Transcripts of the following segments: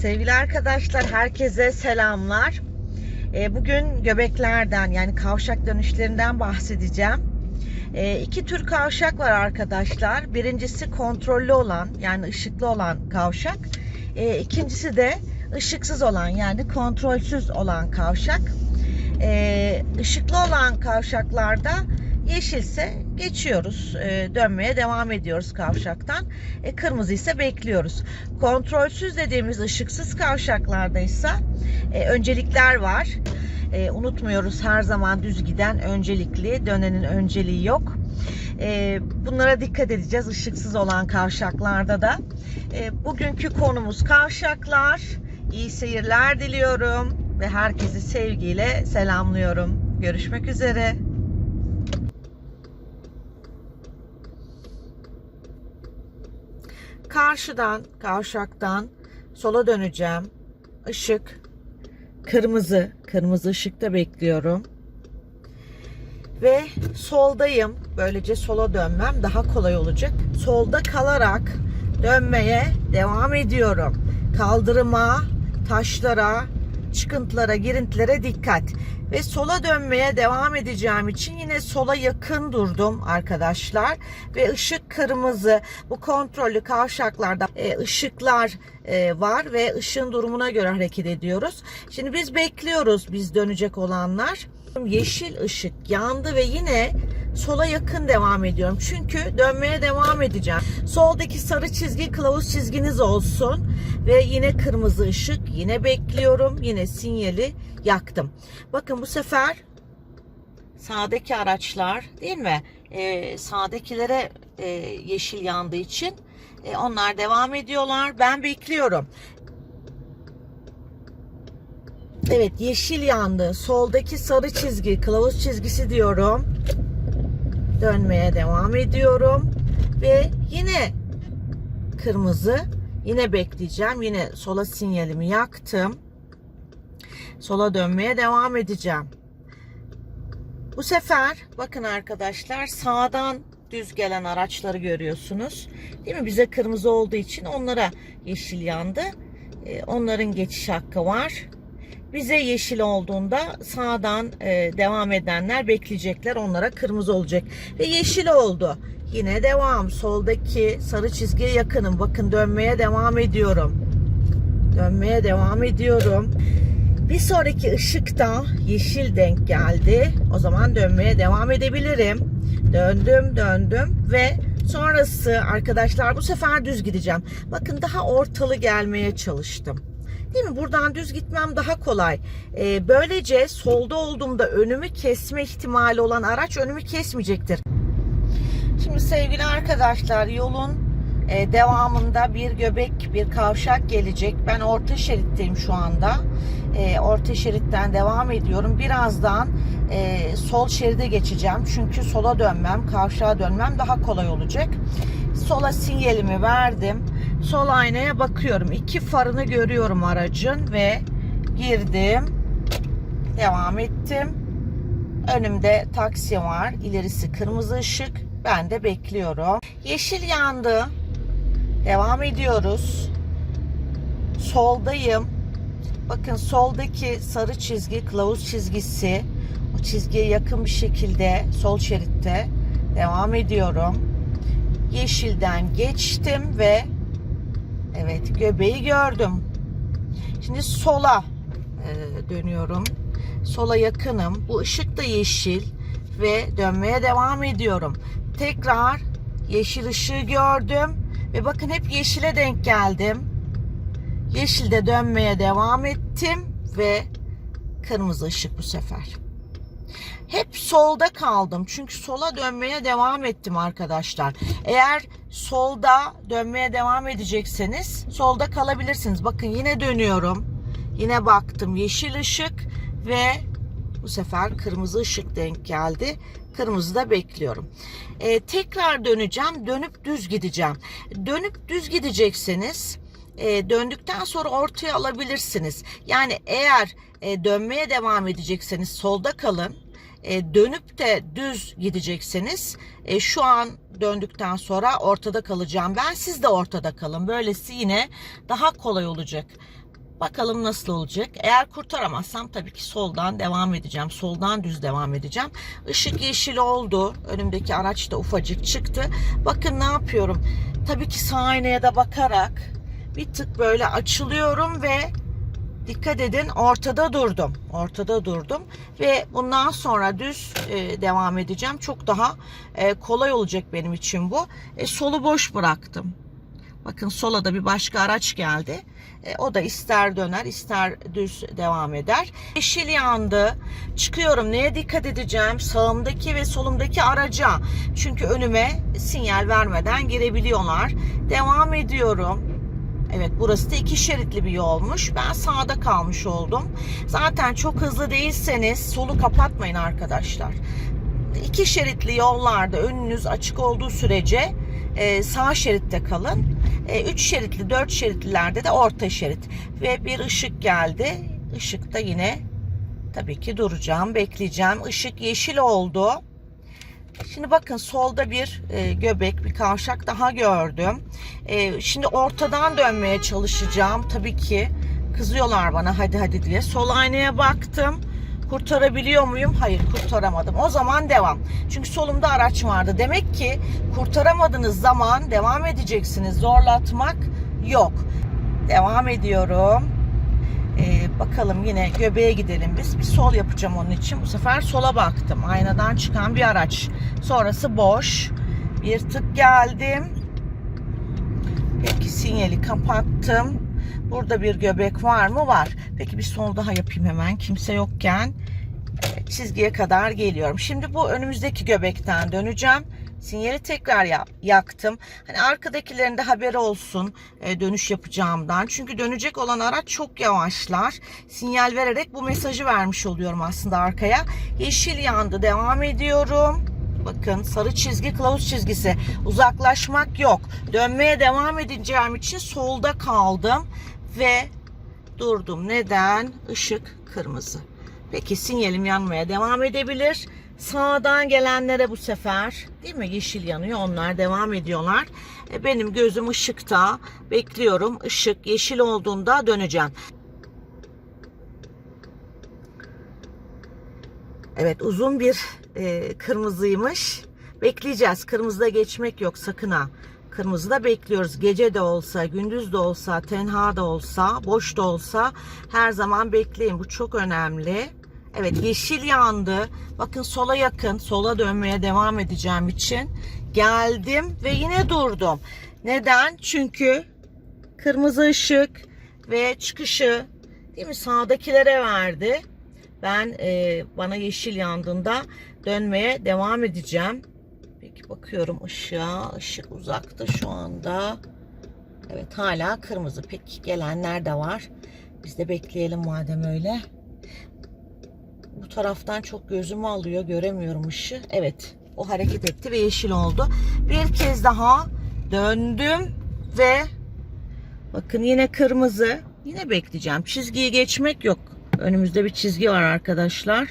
Sevgili arkadaşlar herkese selamlar. E, Bugün göbeklerden yani kavşak dönüşlerinden bahsedeceğim. E, iki tür kavşak var arkadaşlar. Birincisi kontrollü olan yani ışıklı olan kavşak. E, İkincisi de ışıksız olan yani kontrolsüz olan kavşak. Işıklı olan kavşaklarda yeşilse geçiyoruz. E, dönmeye devam ediyoruz kavşaktan. E, kırmızı ise bekliyoruz. Kontrolsüz dediğimiz ışıksız kavşaklarda ise e, öncelikler var. E, unutmuyoruz her zaman düz giden öncelikli, dönenin önceliği yok. E, bunlara dikkat edeceğiz ışıksız olan kavşaklarda da. E, bugünkü konumuz kavşaklar. İyi seyirler diliyorum ve herkesi sevgiyle selamlıyorum. Görüşmek üzere. Karşıdan, kavşaktan sola döneceğim. Işık kırmızı, kırmızı ışıkta bekliyorum. Ve soldayım. Böylece sola dönmem daha kolay olacak. Solda kalarak dönmeye devam ediyorum. Kaldırıma, taşlara, çıkıntılara, girintilere dikkat. Ve sola dönmeye devam edeceğim için yine sola yakın durdum arkadaşlar. Ve ışık kırmızı. Bu kontrollü kavşaklarda e, ışıklar e, var ve ışığın durumuna göre hareket ediyoruz. Şimdi biz bekliyoruz biz dönecek olanlar. Yeşil ışık yandı ve yine sola yakın devam ediyorum. Çünkü dönmeye devam edeceğim. Soldaki sarı çizgi kılavuz çizginiz olsun. Ve yine kırmızı ışık. Yine bekliyorum. Yine sinyali yaktım. Bakın bu sefer sağdaki araçlar değil mi? Ee, sağdakilere e, yeşil yandığı için e, onlar devam ediyorlar. Ben bekliyorum. Evet yeşil yandı. Soldaki sarı çizgi, kılavuz çizgisi diyorum. Dönmeye devam ediyorum. Ve yine kırmızı. Yine bekleyeceğim. Yine sola sinyalimi yaktım. Sola dönmeye devam edeceğim. Bu sefer bakın arkadaşlar sağdan düz gelen araçları görüyorsunuz. Değil mi? Bize kırmızı olduğu için onlara yeşil yandı. Ee, Onların geçiş hakkı var. Bize yeşil olduğunda sağdan e, devam edenler bekleyecekler. Onlara kırmızı olacak. Ve yeşil oldu. Yine devam. Soldaki sarı çizgiye yakınım. Bakın dönmeye devam ediyorum. Dönmeye devam ediyorum. Bir sonraki ışıkta yeşil denk geldi. O zaman dönmeye devam edebilirim. Döndüm döndüm ve sonrası arkadaşlar bu sefer düz gideceğim. Bakın daha ortalı gelmeye çalıştım. Değil mi? Buradan düz gitmem daha kolay. Ee, böylece solda olduğumda önümü kesme ihtimali olan araç önümü kesmeyecektir. Şimdi sevgili arkadaşlar yolun e, devamında bir göbek, bir kavşak gelecek. Ben orta şeritteyim şu anda. E, orta şeritten devam ediyorum. Birazdan e, sol şeride geçeceğim. Çünkü sola dönmem, kavşağa dönmem daha kolay olacak. Sola sinyalimi verdim. Sol aynaya bakıyorum. İki farını görüyorum aracın ve girdim. Devam ettim. Önümde taksi var. İlerisi kırmızı ışık. Ben de bekliyorum. Yeşil yandı. Devam ediyoruz. Soldayım. Bakın soldaki sarı çizgi kılavuz çizgisi. O çizgiye yakın bir şekilde sol şeritte devam ediyorum. Yeşilden geçtim ve evet göbeği gördüm. Şimdi sola e, dönüyorum. Sola yakınım. Bu ışık da yeşil ve dönmeye devam ediyorum. Tekrar yeşil ışığı gördüm ve bakın hep yeşile denk geldim. Yeşilde dönmeye devam ettim ve kırmızı ışık bu sefer. Hep solda kaldım çünkü sola dönmeye devam ettim arkadaşlar. Eğer solda dönmeye devam edecekseniz solda kalabilirsiniz. Bakın yine dönüyorum. Yine baktım yeşil ışık ve bu sefer kırmızı ışık denk geldi. Kırmızı da bekliyorum. Ee, tekrar döneceğim. Dönüp düz gideceğim. Dönüp düz gidecekseniz e, döndükten sonra ortaya alabilirsiniz. Yani eğer e, dönmeye devam edecekseniz solda kalın. E, dönüp de düz gidecekseniz e, şu an döndükten sonra ortada kalacağım ben. Siz de ortada kalın. Böylesi yine daha kolay olacak. Bakalım nasıl olacak. Eğer kurtaramazsam tabii ki soldan devam edeceğim. Soldan düz devam edeceğim. Işık yeşil oldu. Önümdeki araç da ufacık çıktı. Bakın ne yapıyorum. Tabii ki sağ aynaya da bakarak bir tık böyle açılıyorum ve dikkat edin ortada durdum. Ortada durdum ve bundan sonra düz e, devam edeceğim. Çok daha e, kolay olacak benim için bu. E, solu boş bıraktım. Bakın sola da bir başka araç geldi. E, o da ister döner ister düz devam eder. Yeşil yandı. Çıkıyorum. Neye dikkat edeceğim? Sağımdaki ve solumdaki araca. Çünkü önüme sinyal vermeden girebiliyorlar. Devam ediyorum. Evet burası da iki şeritli bir yolmuş. Ben sağda kalmış oldum. Zaten çok hızlı değilseniz solu kapatmayın arkadaşlar. İki şeritli yollarda önünüz açık olduğu sürece e, sağ şeritte kalın. E, üç şeritli, dört şeritlilerde de orta şerit. Ve bir ışık geldi. Işıkta yine tabii ki duracağım, bekleyeceğim. Işık yeşil oldu. Şimdi bakın solda bir e, göbek, bir kavşak daha gördüm. E, şimdi ortadan dönmeye çalışacağım. Tabii ki kızıyorlar bana hadi hadi diye. Sol aynaya baktım. Kurtarabiliyor muyum? Hayır kurtaramadım. O zaman devam. Çünkü solumda araç vardı. Demek ki kurtaramadığınız zaman devam edeceksiniz. Zorlatmak yok. Devam ediyorum. Ee, bakalım yine göbeğe gidelim biz. Bir sol yapacağım onun için. Bu sefer sola baktım. Aynadan çıkan bir araç. Sonrası boş. Bir tık geldim. Peki sinyali kapattım. Burada bir göbek var mı? Var. Peki bir sol daha yapayım hemen. Kimse yokken çizgiye kadar geliyorum. Şimdi bu önümüzdeki göbekten döneceğim. Sinyali tekrar ya- yaktım. Hani arkadakilerin de haberi olsun e, dönüş yapacağımdan. Çünkü dönecek olan araç çok yavaşlar. Sinyal vererek bu mesajı vermiş oluyorum aslında arkaya. Yeşil yandı. Devam ediyorum. Bakın sarı çizgi kılavuz çizgisi. Uzaklaşmak yok. Dönmeye devam edeceğim için solda kaldım ve durdum. Neden? Işık kırmızı. Peki sinyalim yanmaya devam edebilir. Sağdan gelenlere bu sefer değil mi yeşil yanıyor onlar devam ediyorlar. E, benim gözüm ışıkta bekliyorum. Işık yeşil olduğunda döneceğim. Evet uzun bir e, kırmızıymış. Bekleyeceğiz. Kırmızıda geçmek yok sakın ha. Kırmızıda bekliyoruz. Gece de olsa, gündüz de olsa, tenha da olsa, boş da olsa her zaman bekleyin. Bu çok önemli. Evet yeşil yandı. Bakın sola yakın. Sola dönmeye devam edeceğim için. Geldim ve yine durdum. Neden? Çünkü kırmızı ışık ve çıkışı değil mi sağdakilere verdi. Ben e, bana yeşil yandığında dönmeye devam edeceğim. Peki bakıyorum ışığa. Işık uzakta şu anda. Evet hala kırmızı. Peki gelenler de var. Biz de bekleyelim madem öyle. Bu taraftan çok gözümü alıyor. Göremiyorum ışığı. Evet o hareket etti ve yeşil oldu. Bir kez daha döndüm ve bakın yine kırmızı. Yine bekleyeceğim. Çizgiyi geçmek yok. Önümüzde bir çizgi var arkadaşlar.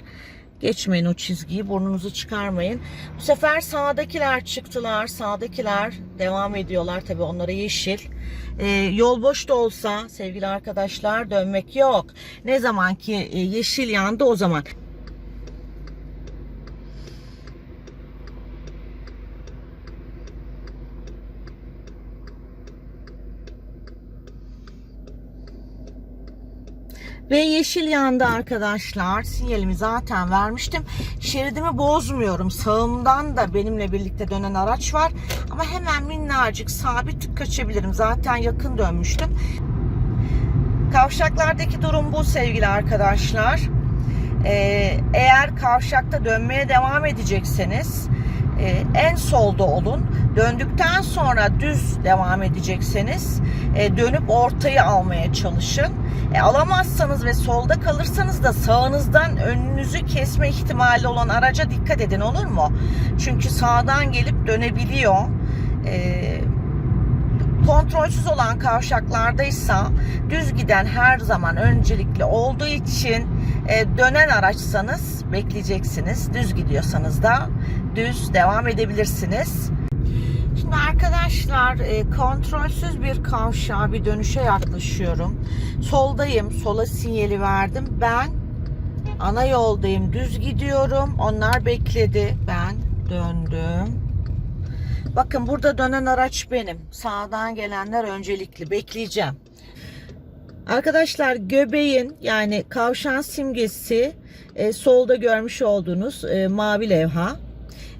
Geçmeyin o çizgiyi. Burnunuzu çıkarmayın. Bu sefer sağdakiler çıktılar. Sağdakiler devam ediyorlar. Tabii onlara yeşil. Ee, yol boş da olsa sevgili arkadaşlar dönmek yok. Ne zaman ki e, yeşil yandı o zaman. Ve yeşil yandı arkadaşlar. Sinyalimi zaten vermiştim. Şeridimi bozmuyorum. Sağımdan da benimle birlikte dönen araç var. Ama hemen minnacık sabit kaçabilirim. Zaten yakın dönmüştüm. Kavşaklardaki durum bu sevgili arkadaşlar. Ee, eğer kavşakta dönmeye devam edecekseniz e, en solda olun. Döndükten sonra düz devam edecekseniz e, dönüp ortayı almaya çalışın. E, alamazsanız ve solda kalırsanız da sağınızdan önünüzü kesme ihtimali olan araca dikkat edin olur mu? Çünkü sağdan gelip dönebiliyor. E, kontrolsüz olan kavşaklardaysa düz giden her zaman öncelikli olduğu için e, dönen araçsanız bekleyeceksiniz. Düz gidiyorsanız da düz devam edebilirsiniz. Şimdi arkadaşlar e, kontrolsüz bir kavşağa bir dönüşe yaklaşıyorum. Soldayım. Sola sinyali verdim. Ben ana yoldayım. Düz gidiyorum. Onlar bekledi. Ben döndüm. Bakın burada dönen araç benim. Sağdan gelenler öncelikli. Bekleyeceğim. Arkadaşlar göbeğin yani kavşağın simgesi e, solda görmüş olduğunuz e, mavi levha.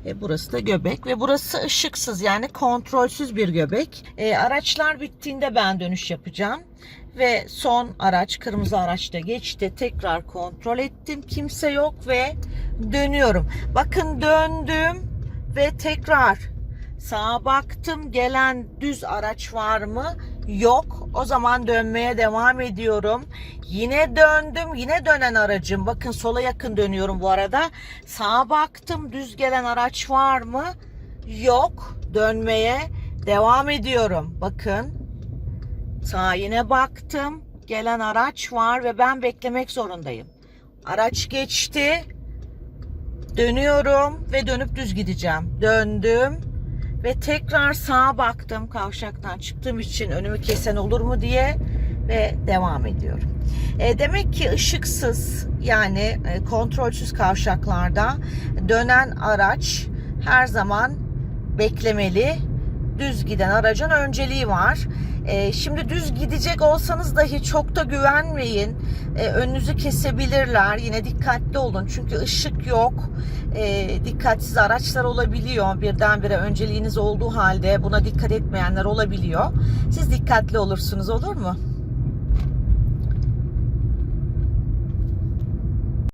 E, burası da göbek ve burası ışıksız yani kontrolsüz bir göbek. E, araçlar bittiğinde ben dönüş yapacağım. Ve son araç kırmızı araç da geçti. Tekrar kontrol ettim. Kimse yok ve dönüyorum. Bakın döndüm ve tekrar sağa baktım. Gelen düz araç var mı? Yok. O zaman dönmeye devam ediyorum. Yine döndüm. Yine dönen aracım. Bakın sola yakın dönüyorum bu arada. Sağa baktım. Düz gelen araç var mı? Yok. Dönmeye devam ediyorum. Bakın. Sağa yine baktım. Gelen araç var ve ben beklemek zorundayım. Araç geçti. Dönüyorum ve dönüp düz gideceğim. Döndüm ve tekrar sağa baktım kavşaktan çıktığım için önümü kesen olur mu diye ve devam ediyorum. E, demek ki ışıksız yani e, kontrolsüz kavşaklarda dönen araç her zaman beklemeli. Düz giden aracın önceliği var. E, şimdi düz gidecek olsanız dahi çok da güvenmeyin. E, önünüzü kesebilirler. Yine dikkatli olun çünkü ışık yok. E, dikkatsiz araçlar olabiliyor. Birdenbire önceliğiniz olduğu halde buna dikkat etmeyenler olabiliyor. Siz dikkatli olursunuz olur mu?